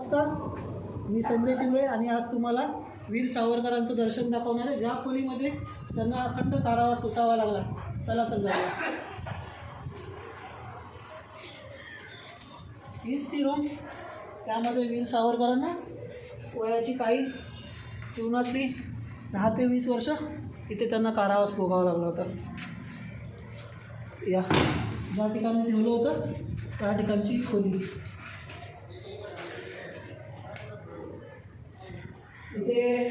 नमस्कार. मी संजय शिंगळे आणि आज तुम्हाला वीर सावरकरांचं दर्शन दाखवणार आहे. ज्या खोलीमध्ये त्यांना अखंड कारावास सुसावा लागला. चला तर जाऊया. हीच ती रूम त्यामध्ये वीर सावरकरांना वयाची काही जीवनातली दहा ते वीस वर्ष इथे त्यांना कारावास भोगावा लागला होता. या. ज्या ठिकाणी ठेवलं होतं त्या ठिकाणची खोली. इथे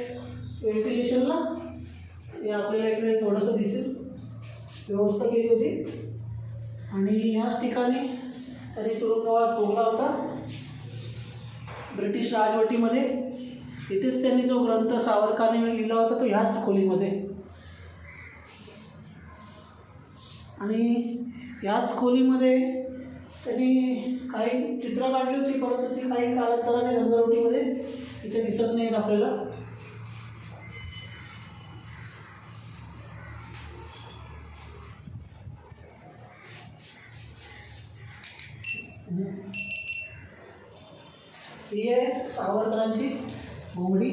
व्हेंटिलेशनला हे आपल्याला इकडे थोडंसं दिसेल. व्यवस्था केली होती. आणि याच ठिकाणी त्यांनी तुरुंगवास भोगला होता. ब्रिटिश राजवटीमध्ये. इथेच त्यांनी जो ग्रंथ सावरकरने लिहिला होता तो ह्याच खोलीमध्ये. आणि ह्याच खोलीमध्ये त्यांनी काही चित्र काढली होती परंतु ती काही कालांतराने रंग दिसत नाहीत आपल्याला. ही आहे सावरकरांची घोंगडी.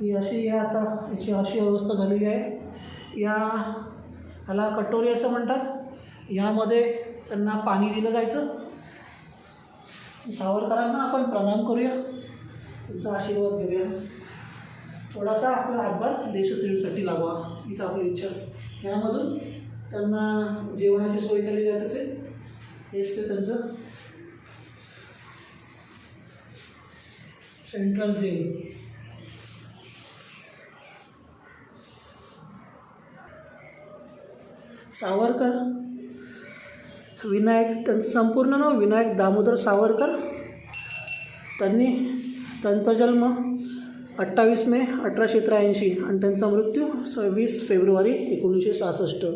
ही अशी या आता याची अशी अवस्था झालेली आहे. या ह्याला कटोरी असं म्हणतात. यामध्ये त्यांना पाणी दिलं जायचं. सावरकरांना आपण प्रणाम करूया. तुमचा आशीर्वाद घेऊया थोडासा आपला हातभार देशसेवेसाठी लावा हीच आपली इच्छा. यामधून त्यांना जेवणाची सोय केली जात असेल हेच ते त्यांचं सेंट्रल जेल सावरकर विनायक त्यांचं संपूर्ण नाव विनायक दामोदर सावरकर. त्यांनी त्यांचा जन्म अठ्ठावीस मे अठराशे त्र्याऐंशी आणि त्यांचा मृत्यू सव्वीस फेब्रुवारी एकोणीसशे सहासष्ट.